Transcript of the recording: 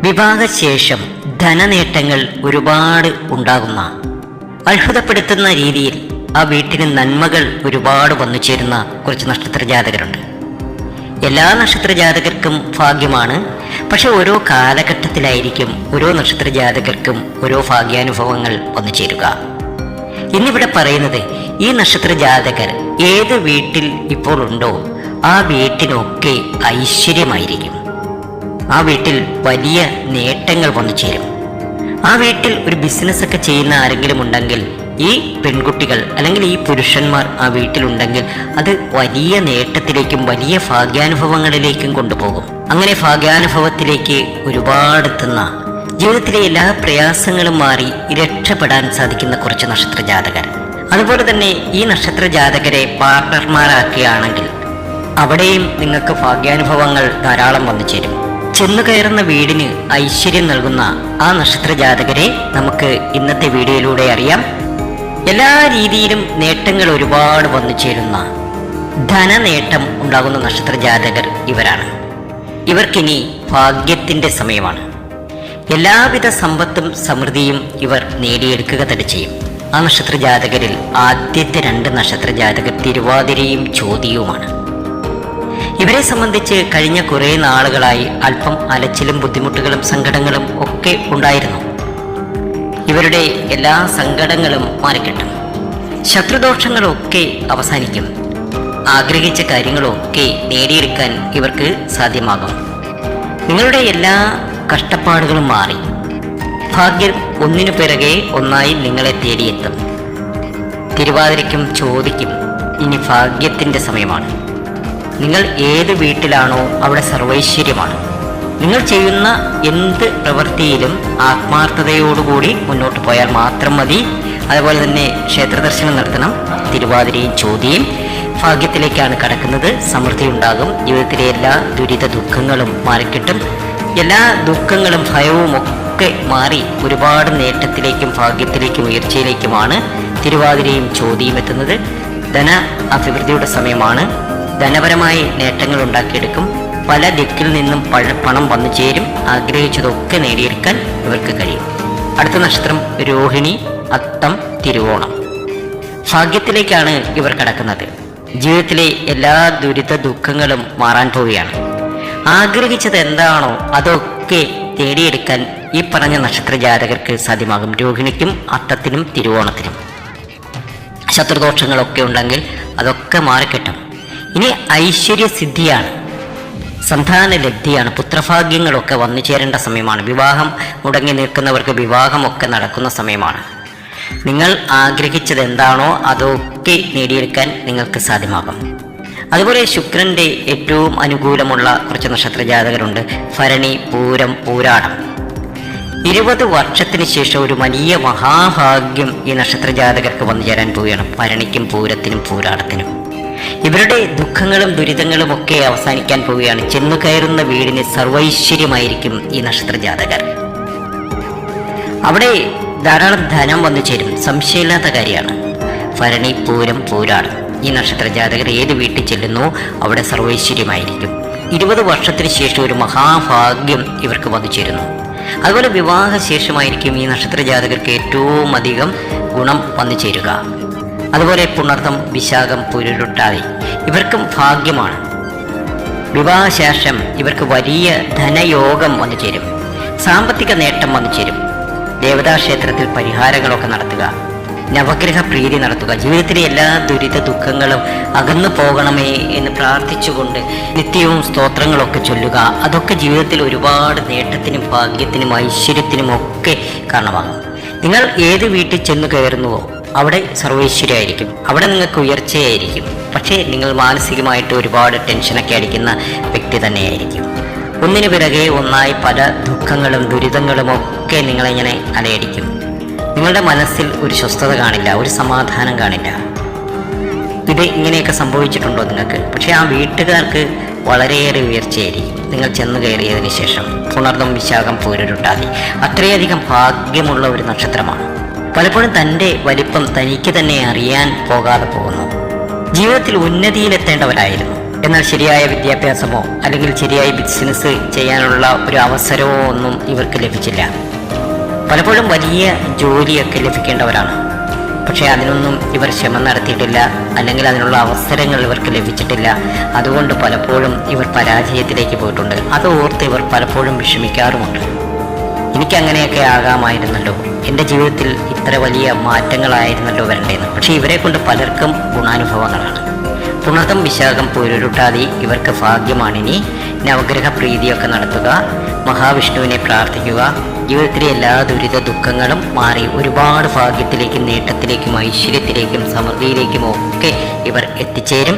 വിവാഹശേഷം ധനനേട്ടങ്ങൾ ഒരുപാട് ഉണ്ടാകുന്ന അത്ഭുതപ്പെടുത്തുന്ന രീതിയിൽ ആ വീട്ടിന് നന്മകൾ ഒരുപാട് വന്നു ചേരുന്ന കുറച്ച് നക്ഷത്ര ജാതകരുണ്ട്. എല്ലാ നക്ഷത്ര ജാതകർക്കും ഭാഗ്യമാണ്. പക്ഷെ ഓരോ കാലഘട്ടത്തിലായിരിക്കും ഓരോ നക്ഷത്ര ജാതകർക്കും ഓരോ ഭാഗ്യാനുഭവങ്ങൾ വന്നു ചേരുക. ഇന്നിവിടെ പറയുന്നത് ഈ നക്ഷത്ര ജാതകർ ഏത് വീട്ടിൽ ഇപ്പോൾ ഉണ്ടോ ആ വീട്ടിനൊക്കെ ഐശ്വര്യമായിരിക്കും. ആ വീട്ടിൽ വലിയ നേട്ടങ്ങൾ വന്നു ചേരും. ആ വീട്ടിൽ ഒരു ബിസിനസ് ഒക്കെ ചെയ്യുന്ന ആരെങ്കിലും ഉണ്ടെങ്കിൽ ഈ പെൺകുട്ടികൾ അല്ലെങ്കിൽ ഈ പുരുഷന്മാർ ആ വീട്ടിലുണ്ടെങ്കിൽ അത് വലിയ നേട്ടത്തിലേക്കും വലിയ ഭാഗ്യാനുഭവങ്ങളിലേക്കും കൊണ്ടുപോകും. അങ്ങനെ ഭാഗ്യാനുഭവത്തിലേക്ക് ഒരുപാട് എത്തുന്ന ജീവിതത്തിലെ എല്ലാ പ്രയാസങ്ങളും മാറി രക്ഷപ്പെടാൻ സാധിക്കുന്ന കുറച്ച് നക്ഷത്ര ജാതകർ അതുപോലെ തന്നെ ഈ നക്ഷത്ര ജാതകരെ പാർട്ണർമാരാക്കുകയാണെങ്കിൽ അവിടെയും നിങ്ങൾക്ക് ഭാഗ്യാനുഭവങ്ങൾ ധാരാളം വന്നു ചേരും. ചെന്നു കയറുന്ന വീടിന് ഐശ്വര്യം നൽകുന്ന ആ നക്ഷത്ര ജാതകരെ നമുക്ക് ഇന്നത്തെ വീഡിയോയിലൂടെ അറിയാം. എല്ലാ രീതിയിലും നേട്ടങ്ങൾ ഒരുപാട് വന്നു ചേരുന്ന ധനനേട്ടം ഉണ്ടാകുന്ന നക്ഷത്ര ജാതകർ ഇവരാണ്. ഇവർക്കിനി ഭാഗ്യത്തിന്റെ സമയമാണ്. എല്ലാവിധ സമ്പത്തും സമൃദ്ധിയും ഇവർ നേടിയെടുക്കുക തന്നെ ചെയ്യും. ആ നക്ഷത്ര ജാതകരിൽ ആദ്യത്തെ രണ്ട് നക്ഷത്ര ജാതകർ തിരുവാതിരയും ചോദ്യവുമാണ് ഇവരെ സംബന്ധിച്ച് കഴിഞ്ഞ കുറേ നാളുകളായി അല്പം അലച്ചിലും ബുദ്ധിമുട്ടുകളും സങ്കടങ്ങളും ഒക്കെ ഉണ്ടായിരുന്നു. ഇവരുടെ എല്ലാ സങ്കടങ്ങളും മാറിക്കിട്ടും. ശത്രുദോഷങ്ങളൊക്കെ അവസാനിക്കും. ആഗ്രഹിച്ച കാര്യങ്ങളൊക്കെ നേടിയെടുക്കാൻ ഇവർക്ക് സാധ്യമാകും. നിങ്ങളുടെ എല്ലാ കഷ്ടപ്പാടുകളും മാറി. ഭാഗ്യം ഒന്നിനു പിറകെ ഒന്നായി നിങ്ങളെ തേടിയെത്തും. തിരുവാതിരയ്ക്കും ചോദിക്കും ഇനി ഭാഗ്യത്തിന്റെ സമയമാണ്. നിങ്ങൾ ഏത് വീട്ടിലാണോ അവിടെ സർവൈശ്വര്യമാണ്. നിങ്ങൾ ചെയ്യുന്ന എന്ത് പ്രവൃത്തിയിലും ആത്മാർത്ഥതയോടുകൂടി മുന്നോട്ട് പോയാൽ മാത്രം മതി. അതുപോലെ തന്നെ ക്ഷേത്ര ദർശനം നടത്തണം തിരുവാതിരയും ചോദ്യം ഭാഗ്യത്തിലേക്കാണ് കടക്കുന്നത്. സമൃദ്ധി ഉണ്ടാകും. ജീവിതത്തിലെ എല്ലാ ദുരിത ദുഃഖങ്ങളും മാറിക്കിട്ടും. എല്ലാ ദുഃഖങ്ങളും ഭയവും ഒക്കെ മാറി ഒരുപാട് നേട്ടത്തിലേക്കും ഭാഗ്യത്തിലേക്കും ഉയർച്ചയിലേക്കുമാണ് തിരുവാതിരയും ചോദ്യം എത്തുന്നത്. ധന അഭിവൃദ്ധിയുടെ സമയമാണ്. ധനപരമായി നേട്ടങ്ങൾ ഉണ്ടാക്കിയെടുക്കും. പല ദിക്കിൽ നിന്നും പണം വന്നു ചേരും. ആഗ്രഹിച്ചതൊക്കെ നേടിയെടുക്കാൻ ഇവർക്ക് കഴിയും. അടുത്ത നക്ഷത്രം രോഹിണി അത്തം തിരുവോണം. ഭാഗ്യത്തിലേക്കാണ് ഇവർ കടക്കുന്നത്. ജീവിതത്തിലെ എല്ലാ ദുരിത ദുഃഖങ്ങളും മാറാൻ പോവുകയാണ്. ആഗ്രഹിച്ചത് എന്താണോ അതൊക്കെ തേടിയെടുക്കാൻ ഈ പറഞ്ഞ നക്ഷത്ര ജാതകർക്ക് സാധ്യമാകും. രോഹിണിക്കും അത്തത്തിനും തിരുവോണത്തിനും. ശത്രുദോഷങ്ങളൊക്കെ ഉണ്ടെങ്കിൽ അതൊക്കെ മാറിക്കിട്ടും. ഇനി ഐശ്വര്യ സിദ്ധിയാണ് സന്താന ലബ്ധിയാണ് പുത്രഭാഗ്യങ്ങളൊക്കെ വന്നു ചേരേണ്ട സമയമാണ്. വിവാഹം മുടങ്ങി നിൽക്കുന്നവർക്ക് വിവാഹമൊക്കെ നടക്കുന്ന സമയമാണ്. നിങ്ങൾ ആഗ്രഹിച്ചത് എന്താണോ അതൊക്കെ നേടിയെടുക്കാൻ നിങ്ങൾക്ക് സാധ്യമാകും. അതുപോലെ ശുക്രന്റെ ഏറ്റവും അനുകൂലമുള്ള കുറച്ച് നക്ഷത്രജാതകരുണ്ട് ഭരണി പൂരം പൂരാടം. ഇരുപത് വർഷത്തിന് ശേഷം ഒരു വലിയ മഹാഭാഗ്യം ഈ നക്ഷത്ര ജാതകർക്ക് വന്നു ചേരാൻ പോവുകയാണ്. ഭരണിക്കും പൂരത്തിനും പൂരാടത്തിനും. ഇവരുടെ ദുഃഖങ്ങളും ദുരിതങ്ങളും ഒക്കെ അവസാനിക്കാൻ പോവുകയാണ്. ചെന്നു കയറുന്ന വീടിന് സർവൈശ്വര്യമായിരിക്കും ഈ നക്ഷത്ര ജാതകർ. അവിടെ ധാരാളം ധനം വന്നു ചേരും. സംശയമില്ലാത്ത കാര്യമാണ്. ഭരണി പൂരം പൂരാണ് ഈ നക്ഷത്ര ജാതകർ ഏത് വീട്ടിൽ ചെല്ലുന്നോ അവിടെ സർവൈശ്വര്യമായിരിക്കും. ഇരുപത് വർഷത്തിന് ശേഷം ഒരു മഹാഭാഗ്യം ഇവർക്ക് വന്നു ചേരുന്നു. അതുപോലെ വിവാഹശേഷമായിരിക്കും ഈ നക്ഷത്ര ജാതകർക്ക് ഏറ്റവും അധികം ഗുണം വന്നു ചേരുക. അതുപോലെ പുണർത്തം വിശാഖം പുരുരുട്ടാതി ഇവർക്കും ഭാഗ്യമാണ്. വിവാഹശേഷം ഇവർക്ക് വലിയ ധനയോഗം വന്നു ചേരും. സാമ്പത്തിക നേട്ടം വന്നു ചേരും. ദേവതാക്ഷേത്രത്തിൽ പരിഹാരങ്ങളൊക്കെ നടത്തുക. നവഗ്രഹ പ്രീതി നടത്തുക. ജീവിതത്തിലെ എല്ലാ ദുരിത ദുഃഖങ്ങളും അകന്നു പോകണമേ എന്ന് പ്രാർത്ഥിച്ചുകൊണ്ട് നിത്യവും സ്തോത്രങ്ങളൊക്കെ ചൊല്ലുക. അതൊക്കെ ജീവിതത്തിൽ ഒരുപാട് നേട്ടത്തിനും ഭാഗ്യത്തിനും ഐശ്വര്യത്തിനും ഒക്കെ കാരണമാകും. നിങ്ങൾ ഏത് വീട്ടിൽ ചെന്ന് കയറുന്നുവോ? അവിടെ സർവൈശ്വര്യമായിരിക്കും. അവിടെ നിങ്ങൾക്ക് ഉയർച്ചയായിരിക്കും. പക്ഷേ നിങ്ങൾ മാനസികമായിട്ട് ഒരുപാട് ടെൻഷനൊക്കെ അടിക്കുന്ന വ്യക്തി തന്നെയായിരിക്കും. ഒന്നിനു പിറകെ ഒന്നായി പല ദുഃഖങ്ങളും ദുരിതങ്ങളും ഒക്കെ നിങ്ങളിങ്ങനെ അലയടിക്കും. നിങ്ങളുടെ മനസ്സിൽ ഒരു സ്വസ്ഥത കാണില്ല ഒരു സമാധാനം കാണില്ല. ഇത് ഇങ്ങനെയൊക്കെ സംഭവിച്ചിട്ടുണ്ടോ നിങ്ങൾക്ക്? പക്ഷേ ആ വീട്ടുകാർക്ക് വളരെയേറെ ഉയർച്ചയായിരിക്കും. നിങ്ങൾ ചെന്ന് കയറിയതിന് ശേഷം പുണർന്നും വിശാഖം പോരുരുട്ടാതി. അത്രയധികം ഭാഗ്യമുള്ള ഒരു നക്ഷത്രമാണ്. പലപ്പോഴും തന്റെ വലിപ്പം തനിക്ക് തന്നെ അറിയാൻ പോകാതെ പോകുന്നു. ജീവിതത്തിൽ ഉന്നതിയിലെത്തേണ്ടവരായിരുന്നു. എന്നാൽ ശരിയായ വിദ്യാഭ്യാസമോ അല്ലെങ്കിൽ ശരിയായ ബിസിനസ് ചെയ്യാനുള്ള ഒരു അവസരമോ ഒന്നും ഇവർക്ക് ലഭിച്ചില്ല. പലപ്പോഴും വലിയ ജോലിയൊക്കെ ലഭിക്കേണ്ടവരാണ്. പക്ഷേ അതിനൊന്നും ഇവർ ശ്രമം നടത്തിയിട്ടില്ല. അല്ലെങ്കിൽ അതിനുള്ള അവസരങ്ങൾ ഇവർക്ക് ലഭിച്ചിട്ടില്ല. അതുകൊണ്ട് പലപ്പോഴും ഇവർ പരാജയത്തിലേക്ക് പോയിട്ടുണ്ട്. അത് ഓർത്ത് ഇവർ പലപ്പോഴും വിഷമിക്കാറുമുണ്ട്. എനിക്കങ്ങനെയൊക്കെ ആകാമായിരുന്നല്ലോ. എന്റെ ജീവിതത്തിൽ ഇത്ര വലിയ മാറ്റങ്ങളായിരുന്നല്ലോ വരണ്ടേന്ന് പക്ഷേ ഇവരെ കൊണ്ട് പലർക്കും ഗുണാനുഭവങ്ങളാണ്. പുണർത്തം വിശാഖം പൂരുരുട്ടാതി ഇവർക്ക് ഭാഗ്യമാണിനി നവഗ്രഹ പ്രീതിയൊക്കെ നടത്തുക മഹാവിഷ്ണുവിനെ പ്രാർത്ഥിക്കുക ജീവിതത്തിലെ എല്ലാ ദുരിത ദുഃഖങ്ങളും മാറി ഒരുപാട് ഭാഗ്യത്തിലേക്കും നേട്ടത്തിലേക്കും ഐശ്വര്യത്തിലേക്കും സമൃദ്ധിയിലേക്കും ഒക്കെ ഇവർ എത്തിച്ചേരും.